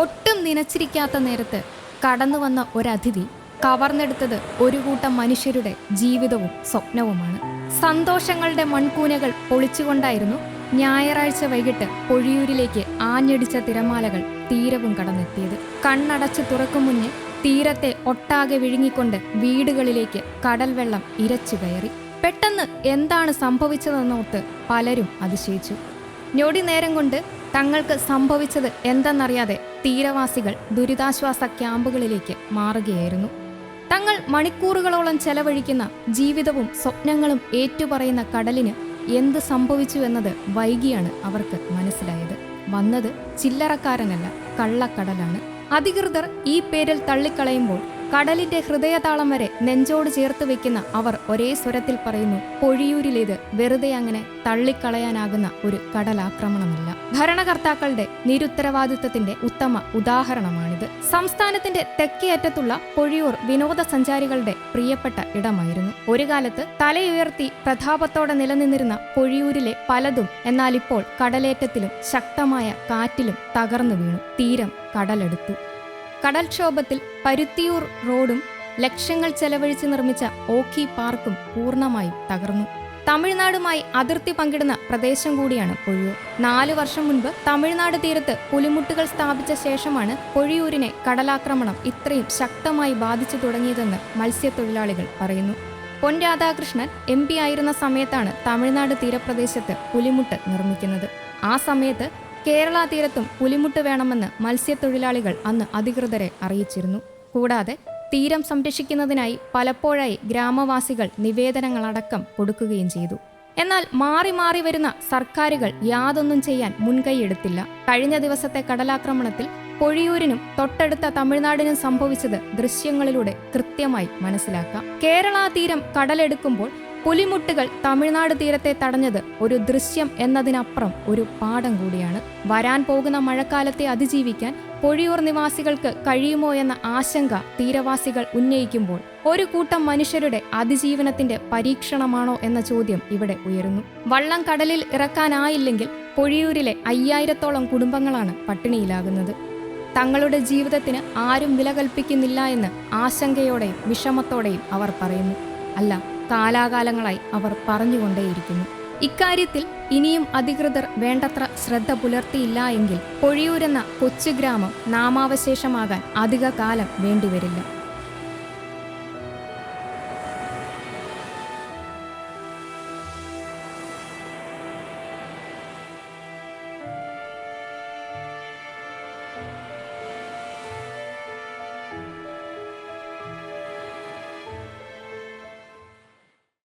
ഒട്ടും നനച്ചിരിക്കാത്ത നേരത്ത് കടന്നു വന്ന ഒരതിഥി കവർന്നെടുത്തത് ഒരു കൂട്ടം മനുഷ്യരുടെ ജീവിതവും സ്വപ്നവുമാണ്. സന്തോഷങ്ങളുടെ മൺകൂനകൾ പൊളിച്ചുകൊണ്ടായിരുന്നു ഞായറാഴ്ച വൈകിട്ട് പൊഴിയൂരിലേക്ക് ആഞ്ഞടിച്ച തിരമാലകൾ തീരവും കടന്നെത്തിയത്. കണ്ണടച്ച് തുറക്കും മുന്നേ തീരത്തെ ഒട്ടാകെ വിഴുങ്ങിക്കൊണ്ട് വീടുകളിലേക്ക് കടൽ വെള്ളം ഇരച്ചു കയറി. പെട്ടെന്ന് എന്താണ് സംഭവിച്ചതെന്നോർത്ത് പലരും അതിശയിച്ചു. ഞൊടി നേരം കൊണ്ട് തങ്ങൾക്ക് സംഭവിച്ചത് എന്തെന്നറിയാതെ തീരവാസികൾ ദുരിതാശ്വാസ ക്യാമ്പുകളിലേക്ക് മാറുകയായിരുന്നു. തങ്ങൾ മണിക്കൂറുകളോളം ചെലവഴിക്കുന്ന ജീവിതവും സ്വപ്നങ്ങളും ഏറ്റുപറയുന്ന കടലിന് എന്ത് സംഭവിച്ചു എന്നത് വൈകിയാണ് അവർക്ക് മനസ്സിലായത്. വന്നത് ചില്ലറക്കാരനല്ല കള്ളക്കടലാണ്. അധികൃതർ ഈ പേരിൽ തള്ളിക്കളയുമ്പോൾ കടലിന്റെ ഹൃദയതാളം വരെ നെഞ്ചോട് ചേർത്ത് വെക്കുന്ന അവർ ഒരേ സ്വരത്തിൽ പറയുന്നു പൊഴിയൂരിലേത് വെറുതെ അങ്ങനെ തള്ളിക്കളയാനാകുന്ന ഒരു കടലാക്രമണമല്ല. ഭരണകർത്താക്കളുടെ നിരുത്തരവാദിത്വത്തിന്റെ ഉത്തമ ഉദാഹരണമാണിത്. സംസ്ഥാനത്തിന്റെ തെക്കേ അറ്റത്തുള്ള പൊഴിയൂർ വിനോദസഞ്ചാരികളുടെ പ്രിയപ്പെട്ട ഇടമായിരുന്നു. ഒരു കാലത്ത് തലയുയർത്തി പ്രതാപത്തോടെ നിലനിന്നിരുന്ന പൊഴിയൂരിലെ പലതും എന്നാൽ ഇപ്പോൾ കടലേറ്റത്തിലും ശക്തമായ കാറ്റിലും തകർന്നു വീണു. തീരം കടലെടുത്തു. കടൽക്ഷോഭത്തിൽ പരുത്തിയൂർ റോഡും ലക്ഷങ്ങൾ ചെലവഴിച്ച് നിർമ്മിച്ച ഓഖി പാർക്കും പൂർണമായും തകർന്നു. തമിഴ്നാടുമായി അതിർത്തി പങ്കിടുന്ന പ്രദേശം കൂടിയാണ് പൊഴിയൂർ. നാല് വർഷം മുൻപ് തമിഴ്നാട് തീരത്ത് പുലിമുട്ടുകൾ സ്ഥാപിച്ച ശേഷമാണ് പൊഴിയൂരിനെ കടലാക്രമണം ഇത്രയും ശക്തമായി ബാധിച്ചു തുടങ്ങിയതെന്ന് മത്സ്യത്തൊഴിലാളികൾ പറയുന്നു. പൊൻ രാധാകൃഷ്ണൻ എം പി ആയിരുന്ന സമയത്താണ് തമിഴ്നാട് തീരപ്രദേശത്ത് പുലിമുട്ട് നിർമ്മിക്കുന്നത്. ആ സമയത്ത് കേരള തീരത്തും പുലിമുട്ട് വേണമെന്ന് മത്സ്യത്തൊഴിലാളികൾ അന്ന് അധികൃതരെ അറിയിച്ചിരുന്നു. കൂടാതെ തീരം സംരക്ഷിക്കുന്നതിനായി പലപ്പോഴായി ഗ്രാമവാസികൾ നിവേദനങ്ങളടക്കം കൊടുക്കുകയും ചെയ്തു. എന്നാൽ മാറി മാറി വരുന്ന സർക്കാരുകൾ യാതൊന്നും ചെയ്യാൻ മുൻകൈയെടുത്തില്ല കഴിഞ്ഞ ദിവസത്തെ കടലാക്രമണത്തിൽ പൊഴിയൂരിനും തൊട്ടടുത്ത തമിഴ്നാടിനും സംഭവിച്ചത് ദൃശ്യങ്ങളിലൂടെ കൃത്യമായി മനസ്സിലാക്കാം. കേരള തീരം കടലെടുക്കുമ്പോൾ പുലിമുട്ടുകൾ തമിഴ്നാട് തീരത്തെ തടഞ്ഞത് ഒരു ദൃശ്യം എന്നതിനപ്പുറം ഒരു പാഠം കൂടിയാണ്. വരാൻ പോകുന്ന മഴക്കാലത്തെ അതിജീവിക്കാൻ പൊഴിയൂർ നിവാസികൾക്ക് കഴിയുമോ എന്ന ആശങ്ക തീരവാസികൾ ഉന്നയിക്കുമ്പോൾ ഒരു കൂട്ടം മനുഷ്യരുടെ അതിജീവനത്തിന്റെ പരീക്ഷണമാണോ എന്ന ചോദ്യം ഇവിടെ ഉയരുന്നു. വള്ളം കടലിൽ ഇറക്കാനായില്ലെങ്കിൽ പൊഴിയൂരിലെ അയ്യായിരത്തോളം കുടുംബങ്ങളാണ് പട്ടിണിയിലാകുന്നത്. തങ്ങളുടെ ജീവിതത്തിന് ആരും വില കൽപ്പിക്കുന്നില്ല എന്ന് ആശങ്കയോടെയും വിഷമത്തോടെയും അവർ പറയുന്നു. അല്ല കാലാകാലങ്ങളായി അവർ പറഞ്ഞുകൊണ്ടേയിരിക്കുന്നു. ഇക്കാര്യത്തിൽ ഇനിയും അധികൃതർ വേണ്ടത്ര ശ്രദ്ധ പുലർത്തിയില്ല എങ്കിൽ പൊഴിയൂരെന്ന കൊച്ചു ഗ്രാമം നാമാവശേഷമാകാൻ അധിക കാലം വേണ്ടിവരില്ല.